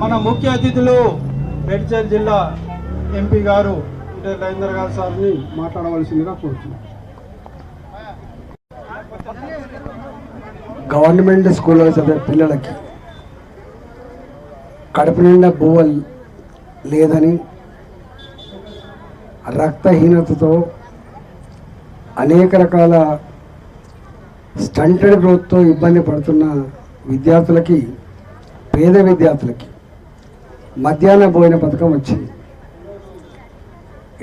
మన ముఖ్య అతిథులు మేడ్చల్ జిల్లా ఎంపీ గారు ఇటే రవీంద్ర గారు సార్ని మాట్లాడవలసిందిగా కోరుతున్నాను గవర్నమెంట్ స్కూల్లో చదివే పిల్లలకి కడుపు నిండా బువ్వలు లేదని రక్తహీనతతో అనేక రకాల స్టంటెడ్ గ్రోత్తో ఇబ్బంది పడుతున్న విద్యార్థులకి పేద విద్యార్థులకి మధ్యాహ్న భోజన పథకం వచ్చింది.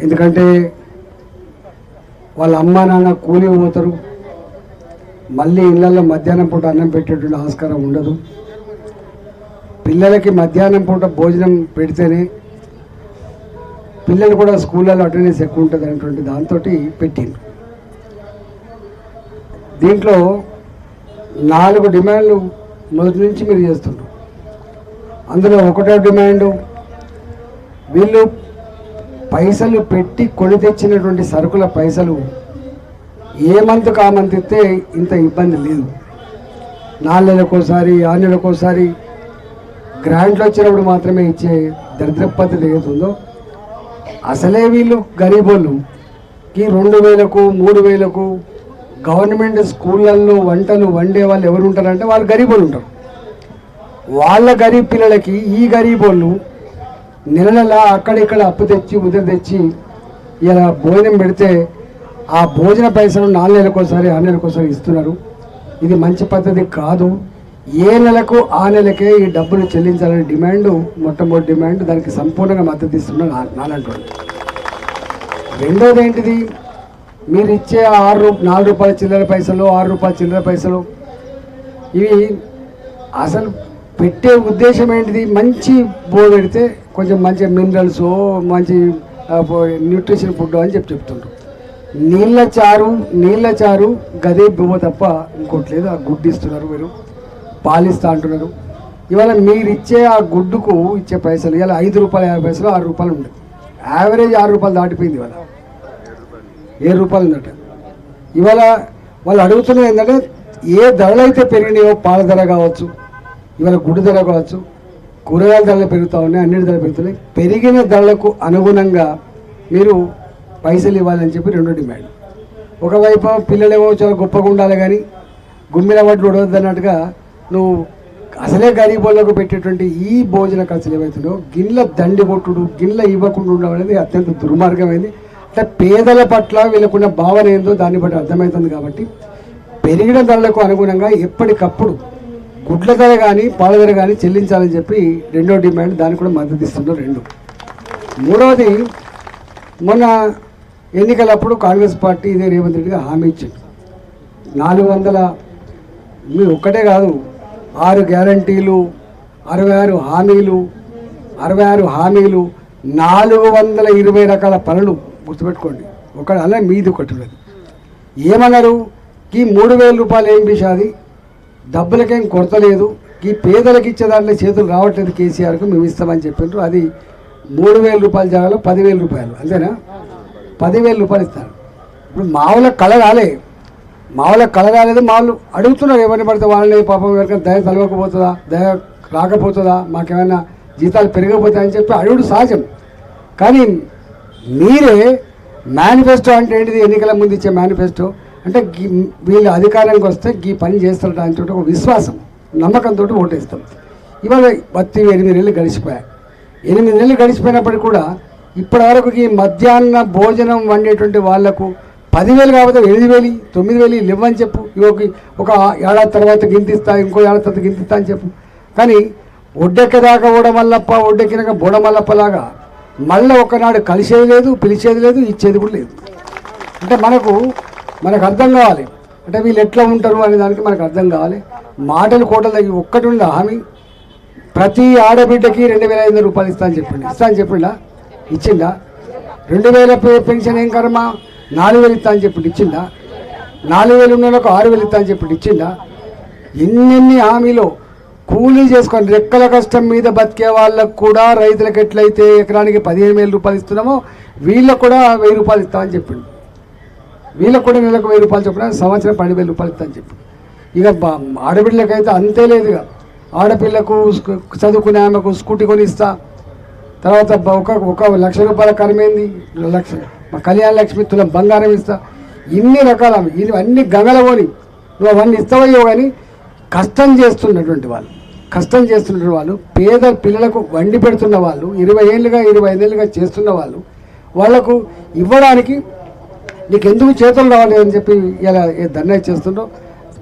ఎందుకంటే వాళ్ళ అమ్మా నాన్న కూలి పోతారు. మళ్ళీ ఇళ్ళల్లో మధ్యాహ్నం పూట అన్నం పెట్టేటువంటి ఆస్కారం ఉండదు. పిల్లలకి మధ్యాహ్నం పూట భోజనం పెడితేనే పిల్లలు కూడా స్కూళ్ళలో అటెండెన్స్ ఎక్కువ ఉంటుంది అనేటువంటి దాంతో పెట్టింది దీంట్లో నాలుగు డిమాండ్లు మొదటి నుంచి మీరు చేస్తుండ్రు. అందులో ఒకటో డిమాండ్ వీళ్ళు పైసలు పెట్టి కొని తెచ్చినటువంటి సరుకుల పైసలు ఏ మంత్ కామంతిస్తే ఇంత ఇబ్బంది లేదు. నాలుగు నెలలకోసారి ఆరు నెలలకోసారి గ్రాంట్లు వచ్చినప్పుడు మాత్రమే ఇచ్చే దరిద్ర పద్ధతి ఏదైతుందో అసలే వీళ్ళు గరీబోళ్ళు. ఈ రెండు వేలకు మూడు వేలకు గవర్నమెంట్ స్కూళ్ళల్లో వంటలు వండే వాళ్ళు ఎవరు ఉంటారంటే వాళ్ళు గరీబోళ్ళు ఉంటారు. వాళ్ళ గరీబ్ పిల్లలకి ఈ గరీబోళ్ళు నెల నెల అక్కడిక్కడ అప్పు తెచ్చి ఉదయం తెచ్చి ఇలా భోజనం పెడితే ఆ భోజన పైసలు నాలుగు నెలలకోసారి ఆరు నెలలకోసారి ఇస్తున్నారు. ఇది మంచి పద్ధతి కాదు. ఏ నెలకు ఆ నెలకే ఈ డబ్బులు చెల్లించాలనే డిమాండ్ మొట్టమొదటి డిమాండ్ దానికి సంపూర్ణంగా మద్దతు ఇస్తున్నారు నా- రెండోది ఏంటిది? మీరు ఇచ్చే ఆరు రూ- నాలుగు రూపాయల చిల్లర పైసలు ఆరు రూపాయల చిల్లర పైసలు ఇవి అసలు పెట్టే ఉద్దేశం ఏంటిది? మంచి బో పెడితే కొంచెం మంచి మినరల్స్ మంచి న్యూట్రిషన్ ఫుడ్ అని చెప్పి చెప్తుండ్రు. నీళ్ళ చారు నీళ్ళ చారు గదే బువ్వ తప్ప ఇంకోటి లేదు. ఆ గుడ్డు ఇస్తున్నారు మీరు. పాలిస్తా అంటున్నారు. ఇవాళ మీరు ఇచ్చే ఆ గుడ్డుకు ఇచ్చే పైసలు ఇవాళ ఐదు రూపాయలు యాభై పైసలు ఆరు రూపాయలు ఉండదు యావరేజ్ ఆరు రూపాయలు దాటిపోయింది ఇవాళ. ఏడు రూపాయలు ఉందట. ఇవాళ వాళ్ళు అడుగుతున్నది ఏంటంటే ఏ ధరలు అయితే పెరిగినాయో పాల ధర కావచ్చు ఇవాళ గుడి ధర కావచ్చు కూరగాయల ధరలు పెరుగుతూ ఉన్నాయి అన్నిటి ధరలు పెరుగుతున్నాయి. పెరిగిన ధరలకు అనుగుణంగా మీరు పైసలు ఇవ్వాలని చెప్పి రెండో డిమాండ్. ఒకవైపు పిల్లలేమో చాలా గొప్పగా ఉండాలి కానీ గుమ్మిల వడ్లు ఉడవద్దు అన్నట్టుగా నువ్వు అసలే గరీబోళ్ళకు పెట్టేటువంటి ఈ భోజన ఖర్చులు ఏమవుతుందో గిన్నెల దండి కొట్టుడు గిన్నెల ఇవ్వకుండా ఉండడం అనేది అత్యంత దుర్మార్గమైంది. అంటే పేదల పట్ల వీళ్ళకున్న భావన ఏందో దాన్ని బట్టి అర్థమవుతుంది కాబట్టి పెరిగిన ధరలకు అనుగుణంగా ఎప్పటికప్పుడు గుడ్ల ధర కానీ పాల ధర కానీ చెల్లించాలని చెప్పి రెండో డిమాండ్ దానికి కూడా మద్దతు ఇస్తున్నారు రెండు. మూడవది మొన్న ఎన్నికలప్పుడు కాంగ్రెస్ పార్టీ ఇదే రేవంత్ రెడ్డిగా హామీ ఇచ్చింది. నాలుగు వందల మీ ఒక్కటే కాదు ఆరు గ్యారంటీలు అరవై ఆరు హామీలు అరవై ఆరు హామీలు నాలుగు వందల ఇరవై రకాల పనులు గుర్తుపెట్టుకోండి. ఒక అలా మీది ఒకటి ఉన్నది. ఏమన్నారు? ఈ మూడు వేల రూపాయలు ఏం పిషాది డబ్బులకేం కొరత లేదు ఈ పేదలకు ఇచ్చే దాంట్లో చేతులు రావట్లేదు కేసీఆర్కు మేము ఇస్తామని చెప్పిండ్రు అది మూడు వేల రూపాయల జాగాలో పదివేల రూపాయలు అంతేనా? పదివేల రూపాయలు ఇస్తారు. ఇప్పుడు మావుల కళ రాలే. మావుల కళ రాలేదు మావులు అడుగుతున్నారు ఎవరిని పడితే వాళ్ళని పాపం ఎవరికైనా దయ తలవకపోతుందా? దయ రాకపోతుందా? మాకేమైనా జీతాలు పెరిగకపోతాయని చెప్పి అడుగుడు సహజం. కానీ మీరే మేనిఫెస్టో అంటే ఏంటిది? ఎన్నికల ముందు ఇచ్చే మేనిఫెస్టో? అంటే వీళ్ళు అధికారానికి వస్తే ఈ పని చేస్తారు దానితో ఒక విశ్వాసం నమ్మకంతో ఓటేస్తాం. ఇవాళ బత్తి ఎనిమిది నెలలు గడిచిపోయాయి. ఎనిమిది నెలలు గడిచిపోయినప్పటికీ కూడా ఇప్పటివరకు ఈ మధ్యాహ్న భోజనం వండేటువంటి వాళ్ళకు పదివేలు కాకపోతే ఎనిమిది వేలు తొమ్మిది వేలు ఇవ్వని చెప్పు. ఇవొక ఒక ఏడాది తర్వాత గింతిస్తా ఇంకో ఏడాది తర్వాత గింతిస్తా అని చెప్పు. కానీ ఒడ్డెక్కదాకా ఓడమల్లప్ప ఒడ్డెక్కినాక బోడమల్లప్పలాగా మళ్ళీ ఒకనాడు కలిసేది లేదు పిలిచేది లేదు ఇచ్చేది కూడా లేదు. అంటే మనకు మనకు అర్థం కావాలి. అంటే వీళ్ళు ఎట్లా ఉంటారు అనే దానికి మనకు అర్థం కావాలి. మాటలు కోటలు తగ్గి ఒక్కటి ఉండే హామీ. ప్రతి ఆడబిడ్డకి రెండు వేల ఐదు వందల రూపాయలు ఇస్తా అని చెప్పిండు. ఇస్తా అని చెప్పిండా? ఇచ్చిండా? రెండు వేల పెన్షన్ ఏం కర్మ? నాలుగు వేలు ఇస్తా అని చెప్పిండు. ఇచ్చిండా? నాలుగు వేలు ఉన్న ఆరు వేలు ఇస్తా అని చెప్పిండు. ఇచ్చిండా? ఎన్నెన్ని హామీలు? కూలీ చేసుకొని రెక్కల కష్టం మీద బతికే వాళ్ళకు కూడా రైతులకు ఎట్లయితే ఎకరానికి పదిహేను వేల రూపాయలు ఇస్తున్నామో వీళ్ళకు కూడా వెయ్యి రూపాయలు ఇస్తామని చెప్పిండు. వీళ్ళకు కూడా నెలకు వెయ్యి రూపాయలు చెప్పిన సంవత్సరం పది వేల రూపాయలు ఇస్తా అని చెప్పి. ఇక బా- ఆడబిడ్డలకైతే అంతే లేదు ఇక. ఆడపిల్లకు చదువుకునే ఆమెకు స్కూటీ కొని ఇస్తా తర్వాత ఒక ఒక లక్ష రూపాయల కరమైంది? లక్ష మా కళ్యాణ లక్ష్మి తులం బంగారం ఇస్తా. ఇన్ని రకాల ఇవన్నీ అన్ని గంగలవని నువ్వు అవన్నీ ఇస్తావయ్యో కానీ కష్టం చేస్తున్నటువంటి వాళ్ళు కష్టం చేస్తున్న వాళ్ళు పేద పిల్లలకు వండి పెడుతున్న వాళ్ళు ఇరవై ఏళ్ళుగా ఇరవై ఐదేళ్ళుగా చేస్తున్న వాళ్ళు వాళ్ళకు ఇవ్వడానికి నీకు ఎందుకు చేతులు రావాలి అని చెప్పి ఇలా ధర్నా చేస్తుండో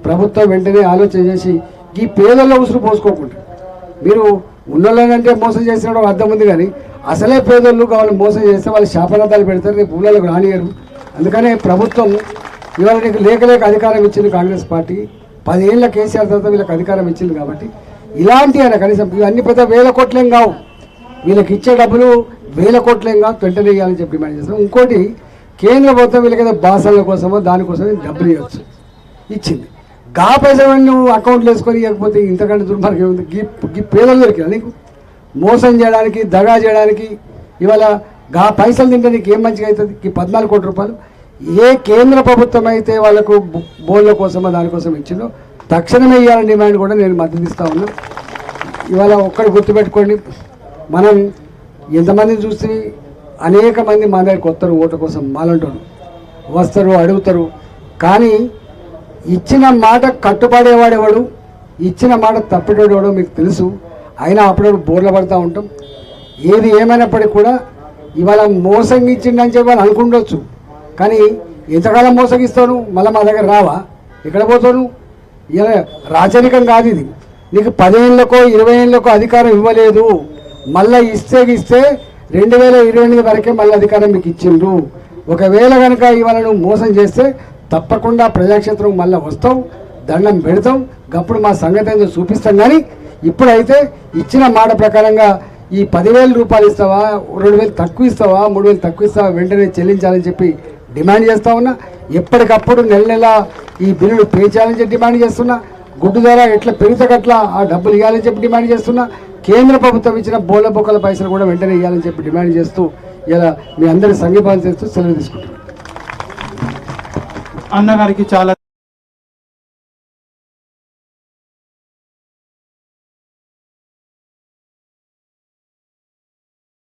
ప్రభుత్వం వెంటనే ఆలోచన చేసి ఈ పేదల్లో ఉసురు పోసుకోకుండా మీరు ఉన్నోళ్ళనంటే మోసం చేసిన అర్థం ఉంది కానీ అసలే పేదోళ్ళు కావాలి మోసం చేస్తే వాళ్ళు శాపనార్థాలు పెడతారు రేపు ఊళ్ళలోకి రానియరు అందుకనే ప్రభుత్వం ఇవాళ నీకు లేక లేక అధికారం ఇచ్చింది కాంగ్రెస్ పార్టీ. పదేళ్ళ కేసీఆర్ తర్వాత వీళ్ళకి అధికారం ఇచ్చింది కాబట్టి ఇలాంటి అయినా కనీసం ఇవన్నీ పెద్ద వేల కోట్లేం కావు. వీళ్ళకి ఇచ్చే డబ్బులు వేల కోట్లేం కావు వెంటనే ఇవ్వాలని చెప్పి డిమాండ్ చేస్తాం ఇంకోటి కేంద్ర ప్రభుత్వం వీళ్ళకి ఏదో బాసల కోసమో దానికోసమో డబ్బులు ఇవ్వచ్చు. ఇచ్చింది. గా పైసలు నువ్వు అకౌంట్లు వేసుకొని ఇవ్వకపోతే ఇంతకంటే దుర్మార్గం ఉంది గీ గీ పేదలు దొరికినా నీకు? మోసం చేయడానికి దగా చేయడానికి ఇవాళ గా పైసలు తింటే నీకు ఏం మంచిగా అవుతుంది? ఈ పద్నాలుగు కోట్ల రూపాయలు. ఏ కేంద్ర ప్రభుత్వం అయితే వాళ్ళకు బోన్ల బోర్ల కోసమో దానికోసం ఇచ్చిందో తక్షణమే ఇవ్వాలని డిమాండ్ కూడా నేను మద్దతిస్తా ఉన్నా. ఇవాళ ఒక్కడు గుర్తుపెట్టుకోండి. మనం ఎంతమందిని చూస్తే అనేక మంది మా దగ్గరికి వస్తారు ఓటు కోసం మాలంటారు వస్తారు అడుగుతారు. కానీ ఇచ్చిన మాట కట్టుబడేవాడెవడు ఇచ్చిన మాట తప్పిటోడెవడో మీకు తెలుసు. అయినా అప్పుడప్పుడు బోర్ల పడుతూ ఉంటాం. ఏది ఏమైనప్పటికీ కూడా ఇవాళ మోసగించిండని చెప్పి వాళ్ళు అనుకుండొచ్చు. కానీ ఎంతకాలం మోసగిస్తాను? మళ్ళీ మా దగ్గర రావా? ఎక్కడ పోతాను? ఇలా రాచరికం కాదు ఇది. నీకు పదేళ్ళకో ఇరవై ఏళ్ళకో అధికారం ఇవ్వలేదు. మళ్ళీ ఇస్తే ఇస్తే రెండు వేల ఇరవై ఎనిమిది వరకే మళ్ళీ అధికారం మీకు ఇచ్చిండ్రు. ఒకవేళ కనుక ఇవాళ నువ్వు మోసం చేస్తే తప్పకుండా ప్రజాక్షేత్రం మళ్ళీ వస్తాం దండం పెడతాం. గప్పుడు మా సంగతి ఏందో చూపిస్తాం కానీ ఇప్పుడైతే ఇచ్చిన మాట ప్రకారంగా ఈ పదివేల రూపాయలు ఇస్తావా రెండు వేలు తక్కువ ఇస్తావా మూడు వేలు తక్కువ ఇస్తావా వెంటనే చెల్లించాలని చెప్పి డిమాండ్ చేస్తా ఉన్నా. ఎప్పటికప్పుడు నెల నెల ఈ బిల్లులు పే చేయాలని చెప్పి డిమాండ్ చేస్తున్నా. గుడ్డు ధర ఎట్లా పెరిగితే అట్లా ఆ డబ్బులు ఇవ్వాలని చెప్పి డిమాండ్ చేస్తున్నా. కేంద్ర ప్రభుత్వం ఇచ్చిన బోల బొక్కల పైసలు కూడా వెంటనే ఇవ్వాలని చెప్పి డిమాండ్ చేస్తూ ఇలా మీ అందరి సంఘీభావం చేస్తూ సెలవు తీసుకుంటున్నాను అన్నగారికి చాలా